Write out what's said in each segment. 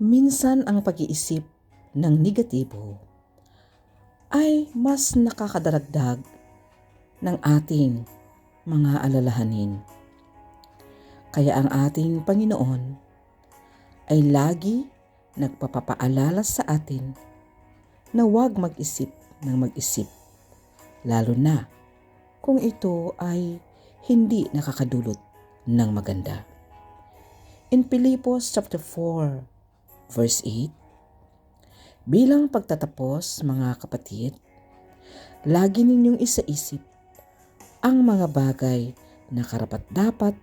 Minsan ang pag-iisip ng negatibo ay mas nakakadaragdag ng ating mga alalahanin. Kaya ang ating Panginoon ay lagi nagpapapaalala sa atin na huwag mag-isip ng mag-isip, lalo na kung ito ay hindi nakakadulot ng maganda. In Pilipos chapter 4 verse 8, Bilang pagtatapos mga kapatid, lagi ninyong isaisip ang mga bagay na karapat-dapat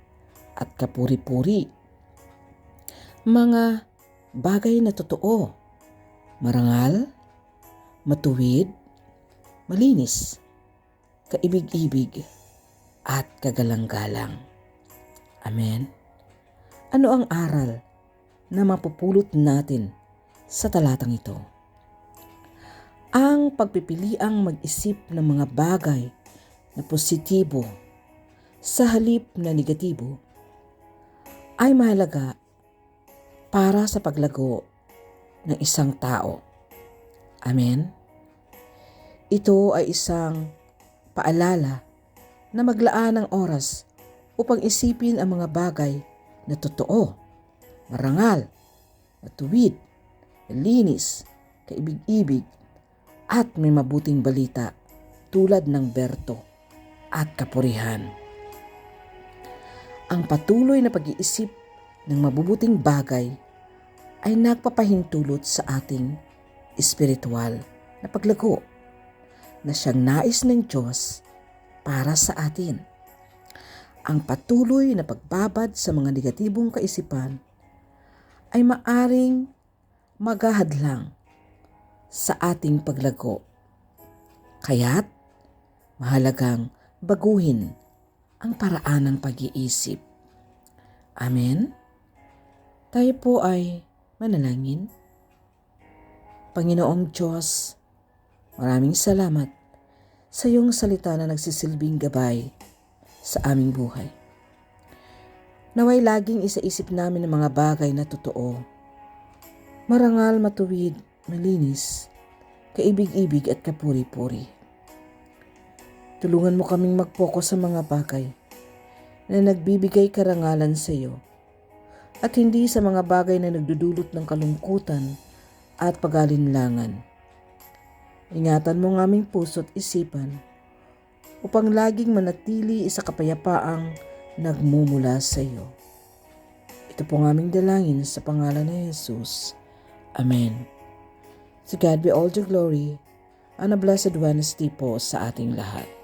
at kapuri-puri. Mga bagay na totoo, marangal, matuwid, malinis, kaibig-ibig, at kagalang-galang. Amen. Ano ang aral na mapupulot natin sa talatang ito? Ang pagpipiliang mag-isip ng mga bagay na positibo sa halip na negatibo ay mahalaga para sa paglago ng isang tao. Amen? Ito ay isang paalala na maglaan ng oras upang isipin ang mga bagay na totoo, marangal, matuwid, linis, kaibig-ibig, at may mabuting balita tulad ng berto at kapurihan. Ang patuloy na pag-iisip ng mabubuting bagay ay nagpapahintulot sa ating espiritual na paglago na siyang nais ng Diyos para sa atin. Ang patuloy na pagbabad sa mga negatibong kaisipan ay maaring maghahadlang sa ating paglago. Kaya't mahalagang baguhin ang paraan ng pag-iisip. Amen? Tayo po ay manalangin. Panginoong Diyos, maraming salamat sa iyong salita na nagsisilbing gabay sa aming buhay. Naway laging isaisip namin ang mga bagay na totoo. Marangal, matuwid, malinis, kaibig-ibig at kapuri-puri. Tulungan mo kaming mag-focus sa mga bagay na nagbibigay karangalan sa iyo at hindi sa mga bagay na nagdudulot ng kalungkutan at pagalinlangan. Ingatan mo ng aming puso't isipan upang laging manatili sa kapayapaang nagmumula sa iyo. Ito po ang aming dalangin sa pangalan ni Jesus. Amen. To God be all the glory and a blessed Wednesday po sa ating lahat.